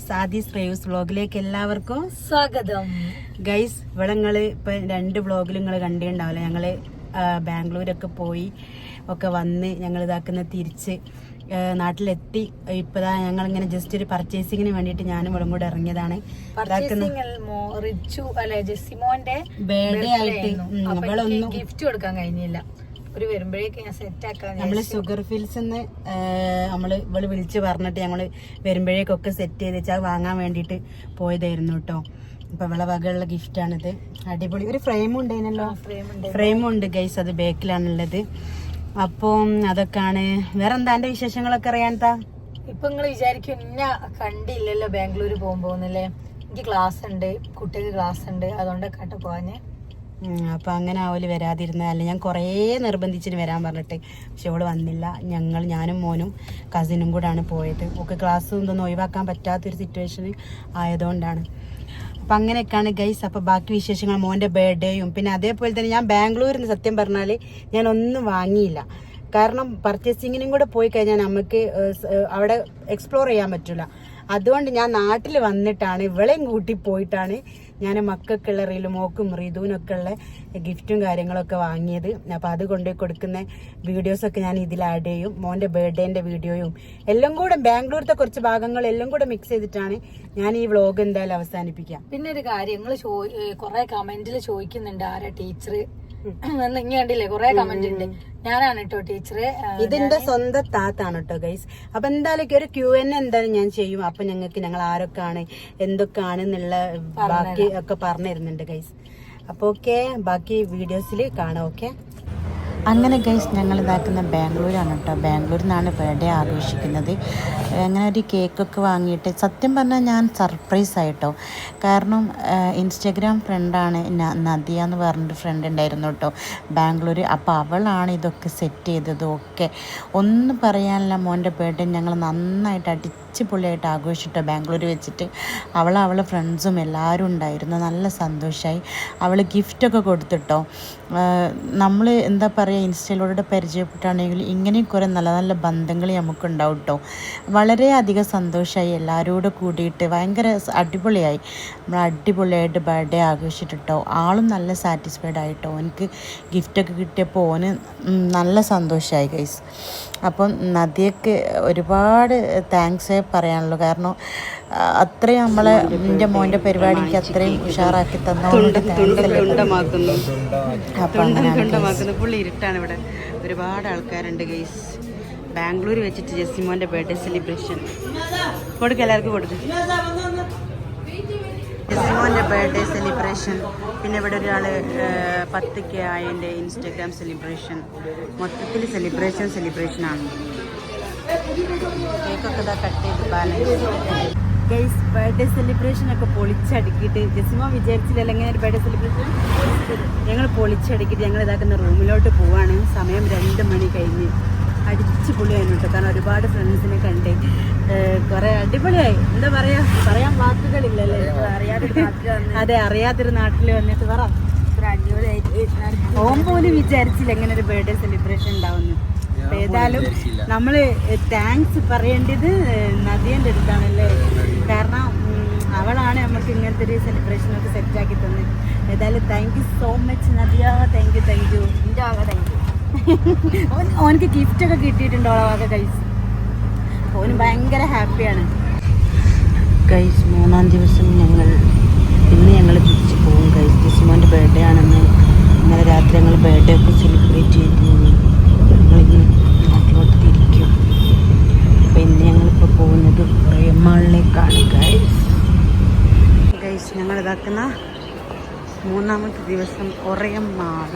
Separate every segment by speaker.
Speaker 1: Guys Aadhi's ശ്രേയൂസ് വ്ലോഗിലേക്ക് എല്ലാവർക്കും
Speaker 2: സ്വാഗതം.
Speaker 1: Guys ഇവിടെ നിങ്ങൾ ഇപ്പൊ രണ്ട് വ്ളോഗിൽ നിങ്ങൾ കണ്ടിട്ടുണ്ടാവില്ല? ഞങ്ങൾ ബാംഗ്ലൂരൊക്കെ പോയി ഒക്കെ വന്ന് ഞങ്ങൾ ഇതാക്കുന്ന തിരിച്ച് നാട്ടിലെത്തി. ഇപ്പതാ ഞങ്ങൾ ഇങ്ങനെ ജസ്റ്റ് ഒരു പർച്ചേസിങ്ങിന് വേണ്ടിട്ട് ഞാനും ഇവിടെ കൂടെ ഇറങ്ങിയതാണ്.
Speaker 2: റിച്ചു അല്ലെ ജെസിമോന്റെ
Speaker 1: ആയിട്ട് നമ്മളൊന്നും
Speaker 2: ഗിഫ്റ്റ് കൊടുക്കാൻ കഴിഞ്ഞില്ല. ഒരു വരുമ്പോഴേക്ക് ഞാൻ സെറ്റ് ആക്കാൻ
Speaker 1: നമ്മൾ ഷുഗർ ഫിൽസ് നമ്മൾ ഇവൾ വിളിച്ച് പറഞ്ഞിട്ട് ഞങ്ങൾ വരുമ്പോഴേക്കൊക്കെ സെറ്റ് ചെയ്ത് വെച്ചാൽ വാങ്ങാൻ വേണ്ടിട്ട് പോയതായിരുന്നു കേട്ടോ അപ്പൊ ഇവളെ വകയുള്ള ഗിഫ്റ്റ് ആണിത്. അടിപൊളി. ഒരു ഫ്രെയിമും ഉണ്ടായിരുന്നല്ലോ
Speaker 2: ഫ്രെയിം ഉണ്ട്.
Speaker 1: ഫ്രെയിമും ഉണ്ട് ഗൈസ് അത് ബാക്കിലാണുള്ളത്. അപ്പം അതൊക്കെയാണ് വേറെ എന്താ എന്റെ വിശേഷങ്ങളൊക്കെ അറിയാൻ താ?
Speaker 2: ഇപ്പൊ നിങ്ങൾ വിചാരിക്കും ഇന്ന കണ്ടില്ലല്ലോ ബാംഗ്ലൂർ പോകുമ്പോന്നല്ലേ എനിക്ക് ക്ലാസ് ഉണ്ട് കുട്ടിക്ക് ക്ലാസ് ഉണ്ട് അതുകൊണ്ടൊക്കെ കേട്ടോ പോവാഞ്ഞ്.
Speaker 1: ഉം, അങ്ങനെ ആവൽ വരാതിരുന്നതല്ല ഞാൻ കുറേ നിർബന്ധിച്ചിട്ട് വരാൻ പറഞ്ഞിട്ട്. പക്ഷെ അവൾ വന്നില്ല. ഞങ്ങൾ ഞാനും മോനും കസിനും കൂടാണ് പോയത്. ഒക്കെ ക്ലാസ് ഇതൊന്നും ഒഴിവാക്കാൻ പറ്റാത്തൊരു സിറ്റുവേഷൻ ആയതുകൊണ്ടാണ്. അപ്പം അങ്ങനെയൊക്കെയാണ് ഗൈസ് അപ്പോൾ ബാക്കി വിശേഷങ്ങൾ. മോന്റെ ബർത്ത്ഡേയും പിന്നെ അതേപോലെ തന്നെ ഞാൻ ബാംഗ്ലൂരിൽ നിന്ന് സത്യം പറഞ്ഞാൽ ഞാൻ ഒന്നും വാങ്ങിയില്ല. കാരണം പർച്ചേസിങ്ങിനും കൂടെ പോയി കഴിഞ്ഞാൽ നമുക്ക് അവിടെ എക്സ്പ്ലോർ ചെയ്യാൻ പറ്റില്ല അതുകൊണ്ട് ഞാൻ നാട്ടിൽ വന്നിട്ടാണ് ഇവളെയും കൂട്ടി പോയിട്ടാണ് ഞാൻ മക്കൾക്കുള്ള റീൽ മോക്കും റീതുവിനൊക്കെ ഉള്ള ഗിഫ്റ്റും കാര്യങ്ങളൊക്കെ വാങ്ങിയത്. അപ്പോൾ അത് കൊണ്ടുപോയി കൊടുക്കുന്ന വീഡിയോസൊക്കെ ഞാൻ ഇതിൽ ആഡ് ചെയ്യും. മോന്റെ ബർത്ത്ഡേന്റെ വീഡിയോയും എല്ലാം കൂടെ ബാംഗ്ലൂരത്തെ കുറച്ച് ഭാഗങ്ങൾ എല്ലാം കൂടെ മിക്സ് ചെയ്തിട്ടാണ് ഞാൻ ഈ വ്ളോഗ് എന്തായാലും അവസാനിപ്പിക്കാം
Speaker 2: പിന്നെ ഒരു കാര്യം നിങ്ങൾ കൊറേ കമന്റിൽ ചോദിക്കുന്നുണ്ട് ആരാ ടീച്ചർ ഇങ്ങനെ കണ്ടില്ലേ കൊറേ കമന്റ് ഉണ്ട്. ഞാനാണ് കേട്ടോ ടീച്ചറെ.
Speaker 1: ഇതിന്റെ സ്വന്തം താത്താണ് കേട്ടോ ഗൈസ് അപ്പൊ എന്തായാലും ഒരു ക്യു എൻ എന്തായാലും ഞാൻ ചെയ്യും. അപ്പൊ ഞങ്ങൾക്ക് ഞങ്ങൾ ആരൊക്കെയാണ് എന്തൊക്കെയാണ് എന്നുള്ള ബാക്കി ഒക്കെ പറഞ്ഞു തരുന്നുണ്ട് ഗൈസ് അപ്പൊ ഓക്കെ ബാക്കി വീഡിയോസിൽ കാണാം ഓക്കെ അങ്ങനെ ഗൈസ് ഞങ്ങൾ ഇതാക്കുന്ന ബാംഗ്ലൂരാണ് കേട്ടോ ബാംഗ്ലൂരിൽ നിന്നാണ് ബർത്ത്ഡേ ആഘോഷിക്കുന്നത്. അങ്ങനെ ഒരു കേക്കൊക്കെ വാങ്ങിയിട്ട് സത്യം പറഞ്ഞാൽ ഞാൻ സർപ്രൈസ് ആയിട്ടോ കാരണം ഇൻസ്റ്റഗ്രാം ഫ്രണ്ടാണ് നദിയ എന്ന് പറഞ്ഞൊരു ഫ്രണ്ട് ഉണ്ടായിരുന്നു കേട്ടോ ബാംഗ്ലൂർ അപ്പോൾ അവളാണ് ഇതൊക്കെ സെറ്റ് ചെയ്തതും. ഒക്കെ ഒന്നും പറയാനില്ല മോന്റെ ബർത്ത്ഡേ ഞങ്ങൾ നന്നായിട്ട് അടിച്ച് പൊളിയായിട്ട് ആഘോഷിച്ചിട്ട് ബാംഗ്ലൂർ വെച്ചിട്ട് അവൾ അവളെ ഫ്രണ്ട്സും എല്ലാവരും ഉണ്ടായിരുന്നു. നല്ല സന്തോഷമായി അവൾ ഗിഫ്റ്റൊക്കെ കൊടുത്തിട്ടോ. നമ്മൾ എന്താ പറയുക ഇൻസ്റ്റയിലൂടെ പരിചയപ്പെട്ടാണെങ്കിൽ ഇങ്ങനെയും കുറേ നല്ല നല്ല ബന്ധങ്ങൾ നമുക്കുണ്ടാവും കേട്ടോ വളരെയധികം സന്തോഷമായി എല്ലാവരോടും കൂടിയിട്ട്. ഭയങ്കര അടിപൊളിയായി. നമ്മൾ അടിപൊളിയായിട്ട് ബർത്ത്ഡേ ആഘോഷിച്ചിട്ടോ ആളും നല്ല സാറ്റിസ്ഫൈഡ് ആയിട്ടോ. എനിക്ക് ഗിഫ്റ്റൊക്കെ കിട്ടിയപ്പോൾ ഓന് നല്ല സന്തോഷമായി ഗൈസ് അപ്പം നദിയക്ക് ഒരുപാട് താങ്ക്സ് പറയാനുള്ളൂ. കാരണം അത്രയും നമ്മളെ എന്റെ മോന്റെ പരിപാടി എനിക്ക് അത്രയും ഉഷാറാക്കി പുള്ളി ഇരുട്ടാണ് ഇവിടെ ഒരുപാട് ആൾക്കാരുണ്ട് ഗൈസ് ബാംഗ്ലൂർ വെച്ചിട്ട് ജെസ്സിമോന്റെ ബർത്ത്ഡേ സെലിബ്രേഷൻ കൊടുക്കുക എല്ലാവർക്കും കൊടുക്കുക ജെസിമോന്റെ ബർത്ത്ഡേ സെലിബ്രേഷൻ പിന്നെ ഇവിടെ ഒരാൾ പത്ത് കെ ആയതിന്റെ ഇൻസ്റ്റഗ്രാം സെലിബ്രേഷൻ മൊത്തത്തിൽ സെലിബ്രേഷൻ ആണ്. കേക്കൊക്കെ ഇതാ കട്ട് ചെയ്ത് ബാലൻസ് ഗൈസ് ബർത്ത്ഡേ സെലിബ്രേഷൻ ഒക്കെ പൊളിച്ചടുക്കിയിട്ട് ജസിമോ വിചാരിച്ചില്ല അല്ലെങ്കിൽ ഒരു ബർത്ത്ഡേ സെലിബ്രേഷൻ ഞങ്ങൾ പൊളിച്ചടുക്കിയിട്ട് ഞങ്ങൾ ഇതാക്കുന്ന റൂമിലോട്ട് പോവാണ്. സമയം രണ്ട് മണി കഴിഞ്ഞ്. അടിച്ച് പൊളിയായിരുന്നു കേട്ടോ കാരണം ഒരുപാട് ഫ്രണ്ട്സിനെ കണ്ടേ. കുറെ അടിപൊളിയായി. എന്താ പറയാ? പറയാൻ വാക്കുകളില്ലല്ലേ? അതെ അറിയാത്തൊരു നാട്ടിൽ വന്നിട്ട് പറ. ഓം പോലും വിചാരിച്ചില്ല ഇങ്ങനെ ഒരു ബർത്ത്ഡേ സെലിബ്രേഷൻ ഉണ്ടാവുന്നു ഏതായാലും നമ്മൾ താങ്ക്സ് പറയേണ്ടത് നദിയന്റെ അടുത്താണല്ലേ? കാരണം അവളാണ് നമുക്ക് ഇങ്ങനത്തെ ഒരു സെലിബ്രേഷൻ ഒക്കെ സെറ്റ് ആക്കി തന്നത്. ഏതായാലും thank you so much Nadiya. Thank you thank you thank you ഓനക്ക് ഗിഫ്റ്റ് ഒക്കെ കിട്ടിയിട്ടുണ്ടോ അവളൊക്കെ കൈസ് ഓന് ഭയങ്കര ഹാപ്പിയാണ് ഗൈസ് മൂന്നാം ദിവസം ഞങ്ങൾ ഇന്ന് ഞങ്ങൾ തിരിച്ചു പോകും ഗൈസ് ജിസ്മോന്റെ ബർത്ത്ഡേ ആണെന്ന് ഇന്നലെ രാത്രി ഞങ്ങൾ ബർത്ത്ഡേ ഒക്കെ സെലിബ്രേറ്റ് ചെയ്തു ഞങ്ങളിന്ന് നാട്ടിലോട്ട് തിരിക്കും. അപ്പോൾ ഇന്ന് ഞങ്ങളിപ്പോൾ പോകുന്നത് പ്രേമാളിലേക്കാണ് കൈസ് ഗൈസ് ഞങ്ങൾ ഇതാക്കുന്ന മൂന്നാമത്തെ ദിവസം ഒറയമാൾ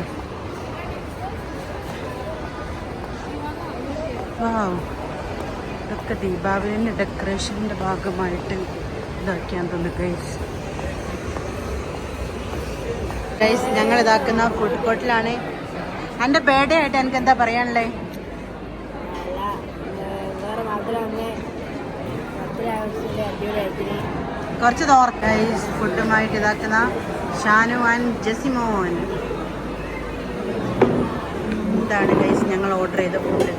Speaker 1: വാവ് ഇതൊക്കെ ദീപാവലിന്റെ ഡെക്കറേഷന്റെ ഭാഗമായിട്ട് ഇതാക്കിയാൻ തോന്നുന്നു ഗൈസ് ഗൈസ് ഞങ്ങൾ ഇതാക്കുന്ന ഫുഡ് കോർട്ടിലാണ് എന്റെ ബേഡേ ആയിട്ട് എനിക്ക് എന്താ പറയാനുള്ളത് കുറച്ച് തോർ ഗൈസ് ഫുഡുമായിട്ട് ഇതാക്കുന്ന ഷാനു ആൻഡ് ജസിമോൻ എന്താണ് ഗൈസ് ഞങ്ങൾ ഓർഡർ ചെയ്ത ഫുഡ്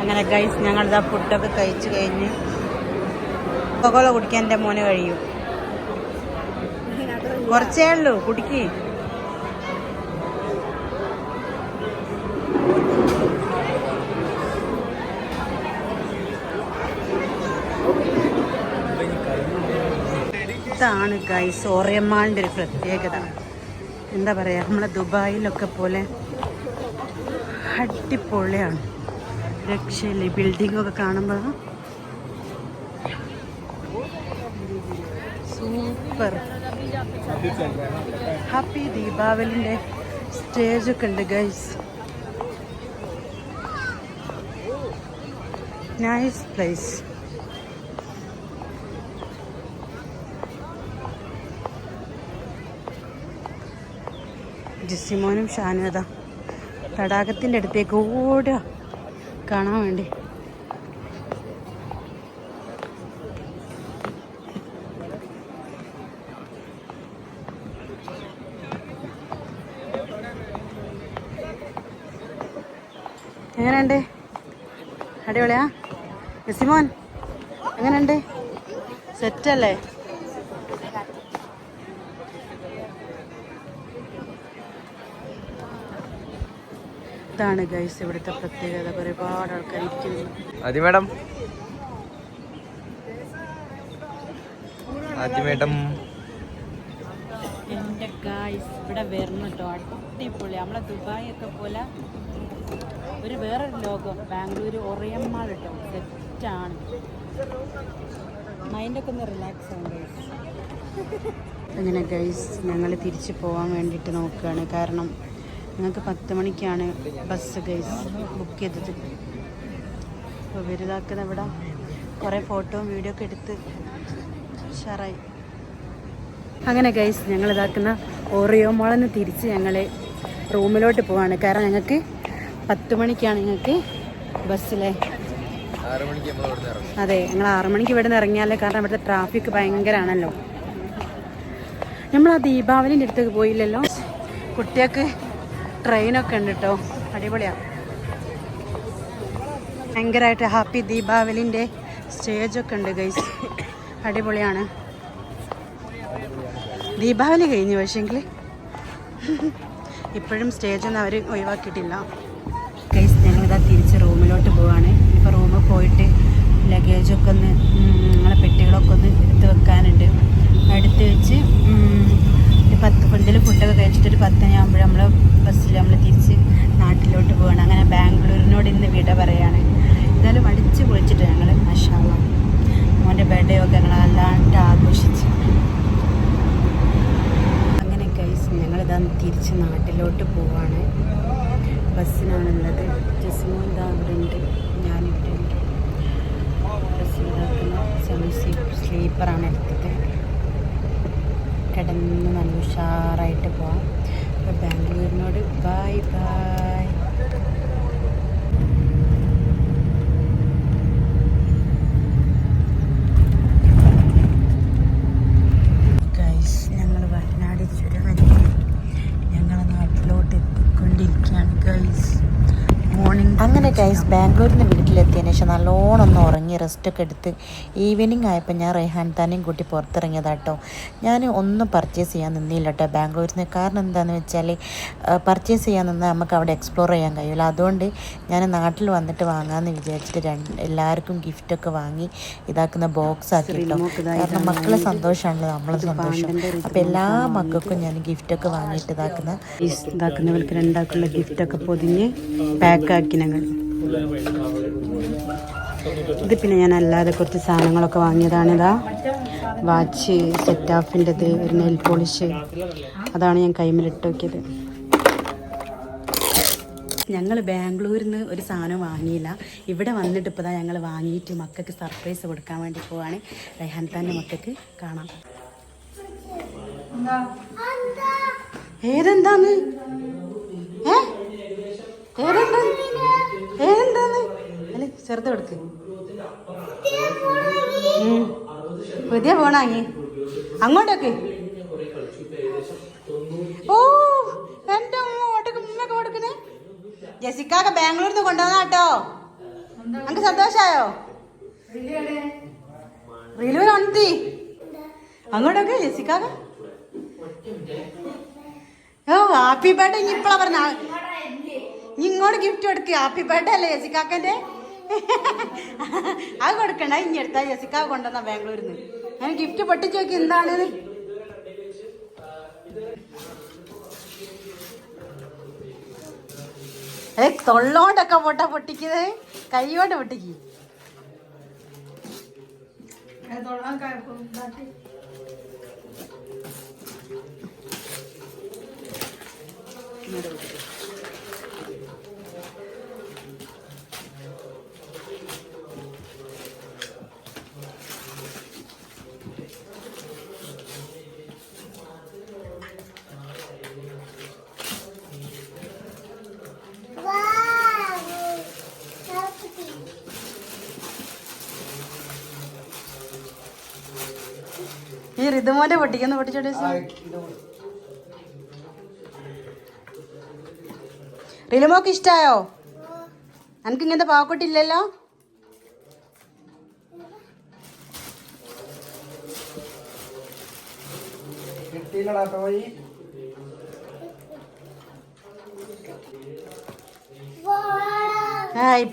Speaker 1: അങ്ങനെ ഗൈസ് ഞങ്ങളിതാ ഫുഡൊക്കെ കഴിച്ചു കഴിഞ്ഞ് കൊക്കോള കുടിക്കാൻ എന്റെ മോന് കഴിയും. കുറച്ചേ ഉള്ളൂ കുടിക്ക്. ഇതാണ് ഗൈസ് ഓറിയമ്മാളിന്റെ ഒരു പ്രത്യേകത. എന്താ പറയുക നമ്മളെ ദുബായിലൊക്കെ പോലെ അടിപൊളിയാണ്. രക്ഷയില്ല? ബിൽഡിങ്ങൊക്കെ കാണുമ്പോൾ സൂപ്പർ ഹാപ്പി ദീപാവലിന്റെ സ്റ്റേജൊക്കെ ഉണ്ട് ഗൈസ് നൈസ് പ്ലേസ് ജിസിമോനും ഷാനുവത തടാകത്തിന്റെ അടുത്തേക്ക് ഓടുക. കാണാൻ വേണ്ടി. എങ്ങനെയുണ്ട്? അടിപൊളിയാ? ജിസിമോൻ എങ്ങനെയുണ്ട്? സെറ്റല്ലേ? ഇതാണ് ഗൈസ് ഇവിടുത്തെ പ്രത്യേകത. ഒരുപാട് ആൾക്കാർ ഇരിക്കുന്നു.
Speaker 3: ആദ്യ മേഡം ആദ്യ മേഡം
Speaker 1: എന്റെ ഗായ്സ് ഇവിടെ വരണം കേട്ടോ. അടിപൊളി. നമ്മളെ ദുബായ് ഒക്കെ പോലെ ഒരു വേറൊരു ലോകം. ബാംഗ്ലൂർ ഒറിയമ്മാൾ കേട്ടോ. സെറ്റാണ് മൈൻഡൊക്കെ ഒന്ന് റിലാക്സ് ആവും ഗൈസ് അങ്ങനെ ഗൈസ് ഞങ്ങൾ തിരിച്ചു പോകാൻ വേണ്ടിയിട്ട് നോക്കുകയാണ് കാരണം ഞങ്ങൾക്ക് പത്ത് മണിക്കാണ് ബസ് ഗൈസ് ബുക്ക് ചെയ്തത്. അപ്പോൾ വലുതാക്കുന്ന ഇവിടെ കുറേ ഫോട്ടോയും വീഡിയോ ഒക്കെ എടുത്ത് ഷെയറായി അങ്ങനെ ഗൈസ് ഞങ്ങൾ ഇതാക്കുന്ന ഓറിയോ മോളെന്ന് തിരിച്ച് ഞങ്ങൾ റൂമിലോട്ട് പോവാണ്. കാരണം ഞങ്ങൾക്ക് പത്ത് മണിക്കാണ് ഞങ്ങൾക്ക് ബസ്സിലെ അതെ ഞങ്ങൾ ആറു മണിക്ക് ഇവിടെ നിന്ന് ഇറങ്ങിയാലേ കാരണം ഇവിടുത്തെ ട്രാഫിക് ഭയങ്കരമാണല്ലോ നമ്മൾ ആ ദീപാവലിന്റെ അടുത്തേക്ക് പോയില്ലല്ലോ? കുട്ടികൾക്ക് ട്രെയിനൊക്കെ ഉണ്ട് കേട്ടോ അടിപൊളിയാണ് ഭയങ്കരമായിട്ട് ഹാപ്പി ദീപാവലിന്റെ സ്റ്റേജൊക്കെ ഉണ്ട് ഗൈസ് അടിപൊളിയാണ്. ദീപാവലി കഴിഞ്ഞു പക്ഷേങ്കിൽ ഇപ്പോഴും സ്റ്റേജൊന്നും അവർ ഒഴിവാക്കിയിട്ടില്ല. ഗൈസ് ഞങ്ങളിതാ തിരിച്ച് റൂമിലോട്ട് പോവാണ്. ഇപ്പോൾ റൂമിൽ പോയിട്ട് ലഗേജൊക്കെ ഒന്ന് നിങ്ങളെ പെട്ടികളൊക്കെ ഒന്ന് എടുത്ത് വെക്കാനുണ്ട്. എടുത്ത് വെച്ച് പത്ത് ഫുഡിൽ ഫുഡൊക്കെ കഴിച്ചിട്ട് ഒരു പത്തനയാകുമ്പോൾ നമ്മൾ ബസ്സിൽ നമ്മൾ തിരിച്ച് നാട്ടിലോട്ട് പോവാണ്. അങ്ങനെ ബാംഗ്ലൂരിനോട് ഇന്ന് വിട പറയാണ്. എന്തായാലും അടിച്ച് പൊളിച്ചിട്ട് ഞങ്ങൾ മഷാള മോന്റെ ബർത്ത്ഡേ ഒക്കെ ഞങ്ങൾ അല്ലാണ്ട് ആഘോഷിച്ച്. അങ്ങനെ കൈസ് ഞങ്ങളിതാ തിരിച്ച് നാട്ടിലോട്ട് പോവാണ്. ബസ്സിനാണുള്ളത്. ജസ്മോൻ ഇതാ അവിടെ ഉണ്ട്. ഞാനിവിടെ ഉണ്ട് ബസ്സിലാക്കുന്ന സ്ലീപ്പറാണ് എടുത്തത് കിടന്ന് നല്ല ഉഷാറായിട്ട് പോവാം. ബാംഗ്ലൂരിനോട് ബൈ ബൈ ഗൈസ് ഞങ്ങൾ വയനാട് ചുരവരി ഞങ്ങളെ നാട്ടിലോട്ട് എത്തിക്കൊണ്ടിരിക്കുകയാണ് ഗൈസ് മോർണിംഗ്
Speaker 4: അങ്ങനെ ഗൈസ് ബാംഗ്ലൂരിൽ നിന്ന് വീട്ടിലെത്തിയതിന് ശേഷം നല്ലോണം ഒന്ന് ഉറങ്ങി റെസ്റ്റൊക്കെ എടുത്ത് ഈവനിങ് ആയപ്പോൾ ഞാൻ റെഹാൻ താനെയും കൂട്ടി പുറത്തിറങ്ങിയതാട്ടോ. ഞാൻ ഒന്നും പർച്ചേസ് ചെയ്യാൻ നിന്നില്ല കേട്ടോ ബാംഗ്ലൂരിൽ നിന്ന് കാരണം എന്താണെന്ന് വെച്ചാൽ പർച്ചേസ് ചെയ്യാൻ നിന്നാൽ നമുക്ക് അവിടെ എക്സ്പ്ലോർ ചെയ്യാൻ കഴിയില്ല അതുകൊണ്ട് ഞാൻ നാട്ടിൽ വന്നിട്ട് വാങ്ങാമെന്ന് വിചാരിച്ചിട്ട് രണ്ട് എല്ലാവർക്കും ഗിഫ്റ്റൊക്കെ വാങ്ങി ഇതാക്കുന്ന ബോക്സ് ആക്കിയിട്ടോ കാരണം മക്കളെ സന്തോഷമാണല്ലോ നമ്മളെ സന്തോഷം. അപ്പോൾ എല്ലാ മക്കൾക്കും ഞാൻ ഗിഫ്റ്റൊക്കെ വാങ്ങിയിട്ട് ഇതാക്കുന്ന
Speaker 1: ഇതാക്കുന്നവർക്ക് രണ്ടാൾക്കുള്ള ഗിഫ്റ്റൊക്കെ പൊതിഞ്ഞ് പാക്കാക്കി ഞങ്ങൾ ഇത് പിന്നെ ഞാൻ അല്ലാതെ കുറച്ച് സാധനങ്ങളൊക്കെ വാങ്ങിയതാണിതാ വാച്ച് സെറ്റ് ഓഫിന്റെത് ഒരു നെയിൽ പോളിഷ് അതാണ് ഞാൻ കൈമിലിട്ട് നോക്കിയത് ഞങ്ങൾ ബാംഗ്ലൂരിൽ നിന്ന് ഒരു സാധനം വാങ്ങിയില്ല. ഇവിടെ വന്നിട്ട് ഇപ്പോൾ ഞങ്ങൾ വാങ്ങിയിട്ട് മക്കൾക്ക് സർപ്രൈസ് കൊടുക്കാൻ വേണ്ടി പോവാണ്. റെഹാൻ താന്റെ മക്കൾക്ക് കാണാം. ഏതെന്താന്ന്? ഏ? ഏതെന്താന്ന്? ഏതെന്താന്ന്? അല്ലെ ചെറുത്. പുതിയ ഫോണാങ്ങി അങ്ങോട്ടൊക്കെ. ഓ എന്റെ ഉമ്മ ഉമ്മയൊക്കെ കൊടുക്കുന്നേ ജസിക്കാക്ക ബാംഗ്ലൂരിൽ നിന്ന് കൊണ്ടുവന്ന കേട്ടോ. അങ്ങ് സന്തോഷായോ? റീലൂർ ഉണർത്തി അങ്ങോട്ടൊക്കെ ജസിക്കാക്ക ഓ ഹാപ്പി ബർത്ത്ഡേ ഇനി ഇപ്പളാ പറഞ്ഞ. ഇങ്ങോട്ട് ഗിഫ്റ്റ് കൊടുക്ക്. ഹാപ്പി ബർത്ത്ഡേ അല്ലേ ജസിക്കാക്കന്റെ? അത് കൊടുക്കണ്ട. ഇനി എടുത്താ ജസിക്ക കൊണ്ടുവന്ന ബാംഗ്ലൂരിൽ നിന്ന് ഞാൻ ഗിഫ്റ്റ് പൊട്ടിച്ചു നോക്കി എന്താണ് ഏ തൊള്ളോണ്ടൊക്കെ പൊട്ട പൊട്ടിക്കുന്നത് കൈയോണ്ട് പൊട്ടിക്ക്. ഈ ഋതുമോന്റെ പൊട്ടിക്കുന്ന പൊട്ടിച്ചോട്ടെ റിലുമോക്ക് ഇഷ്ടായോ? എനിക്ക് ഇങ്ങനത്തെ പാവക്കുട്ടില്ലല്ലോ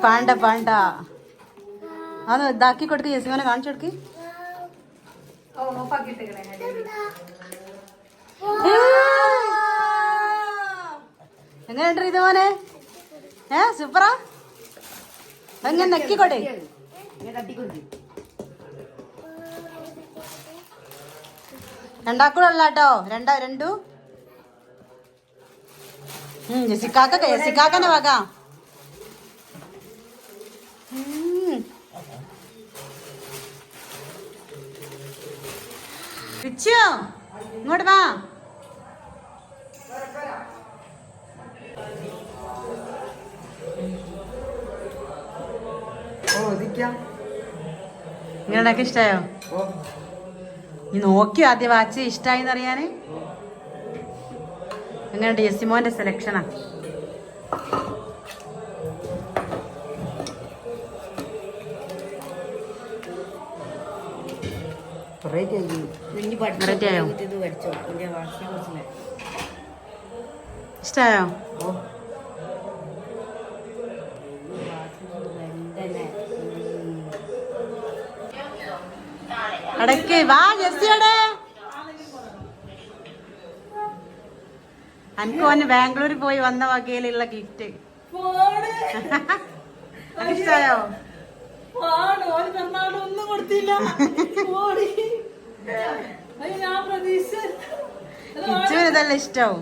Speaker 1: പാണ്ട പാണ്ട. അത് ഇതാക്കി കൊടുക്ക് ജെസിമോനെ കാണിച്ചു കൊടുക്ക്. എങ്ങനെയുണ്ട് ഇത് മോനെ? ഏ സൂപ്പറാ? എങ്ങനെ നെക്കിക്കോട്ടെ രണ്ടാക്കൂടെ ഉള്ള കേട്ടോ രണ്ടാ. രണ്ടു ജെസിക്കാക്ക ജെസിക്കാക്കനെ വക. ഉം. ഇങ്ങോട്ട് വാ. നിങ്ങളുടെയൊക്കെ ഇഷ്ടായോ? നീ നോക്കിയോ ആദ്യം വാച്ച് ഇഷ്ടായിന്ന് അറിയാന്? എങ്ങനെയുണ്ട് യെസിമോന്റെ സെലക്ഷനാ.
Speaker 3: റേറ്റ് ആയി ഓ.
Speaker 1: അടക്ക് വാ ജെസ്സിയുടെ. അനക്ക് ഓന് ബാംഗ്ലൂരിൽ പോയി വന്ന വകയിലുള്ള ഗിഫ്റ്റ് ഇഷ്ടായോ?
Speaker 2: ഒന്നും കൊടുത്തില്ല.
Speaker 1: കിച്ചുവിന് ഇതെല്ലാം ഇഷ്ടാവും.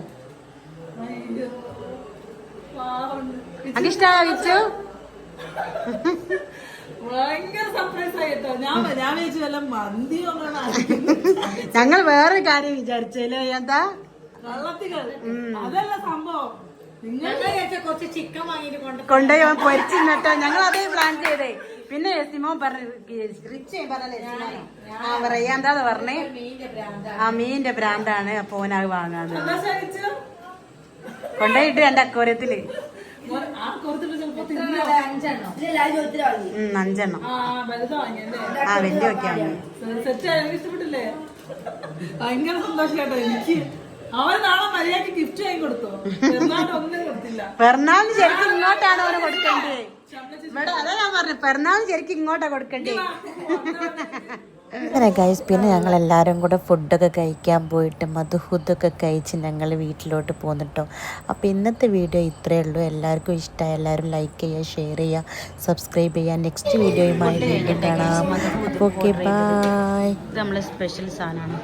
Speaker 1: കിച്ചു ഞങ്ങൾ വേറെ കാര്യം വിചാരിച്ചല്ലേ എന്താ?
Speaker 2: അതല്ല സംഭവം. കുറച്ച് ചിക്കൻ വാങ്ങിയിട്ട്
Speaker 1: കൊണ്ടുപോയി. പൊരിച്ചു പൊരിച്ചിട്ടോ ഞങ്ങൾ അതേ പ്ലാൻ ചെയ്തേ. പിന്നെ സിമോൻ പറഞ്ഞു റിച്ച് പറഞ്ഞല്ലേ പറയാ പറഞ്ഞേ? ആ മീനിന്റെ ഭ്രാന്താണ് അപ്പൊ വാങ്ങാന്ന്.
Speaker 2: സഹായിച്ചു
Speaker 1: കൊണ്ടുപോയിട്ട് എന്റെ അക്കോരത്തിൽ അഞ്ചെണ്ണം.
Speaker 2: ആ വലുത് വാങ്ങിയല്ലേ
Speaker 1: ആ വലിയ ഒക്കെ
Speaker 2: ഭയങ്കര സന്തോഷം കേട്ടോ എനിക്ക്. അവൻ നാളെ മര്യാദയ്ക്ക് ഗിഫ്റ്റ് വാങ്ങി കൊടുത്തോ? ഒന്നും കൊടുത്തില്ല.
Speaker 1: പിറന്നാളിന് ശരിക്കും ഇങ്ങോട്ടാണ് അവന് കൊടുക്കേണ്ടത്. ഇവിടെ അതാ ഞാൻ പറഞ്ഞു പെർനാൾ ശരിക്കും ഇങ്ങോട്ടാ കൊടുക്കേണ്ടത്.
Speaker 4: അങ്ങനെ ഗൈസ് പിന്നെ ഞങ്ങൾ എല്ലാവരും കൂടെ ഫുഡൊക്കെ കഴിക്കാൻ പോയിട്ട് മധുഹുദൊക്കെ കഴിച്ച് ഞങ്ങൾ വീട്ടിലോട്ട് പോന്നിട്ടോ. അപ്പോൾ ഇന്നത്തെ വീഡിയോ ഇത്രയേ ഉള്ളൂ. എല്ലാവർക്കും ഇഷ്ടമായി എല്ലാവരും ലൈക്ക് ചെയ്യുക ഷെയർ ചെയ്യുക സബ്സ്ക്രൈബ് ചെയ്യുക. നെക്സ്റ്റ് വീഡിയോയുമായി വീണ്ടും കാണാം. ഓക്കെ ബൈ
Speaker 1: ഇത് നമ്മളെ സ്പെഷ്യൽ സാധനമാണ്.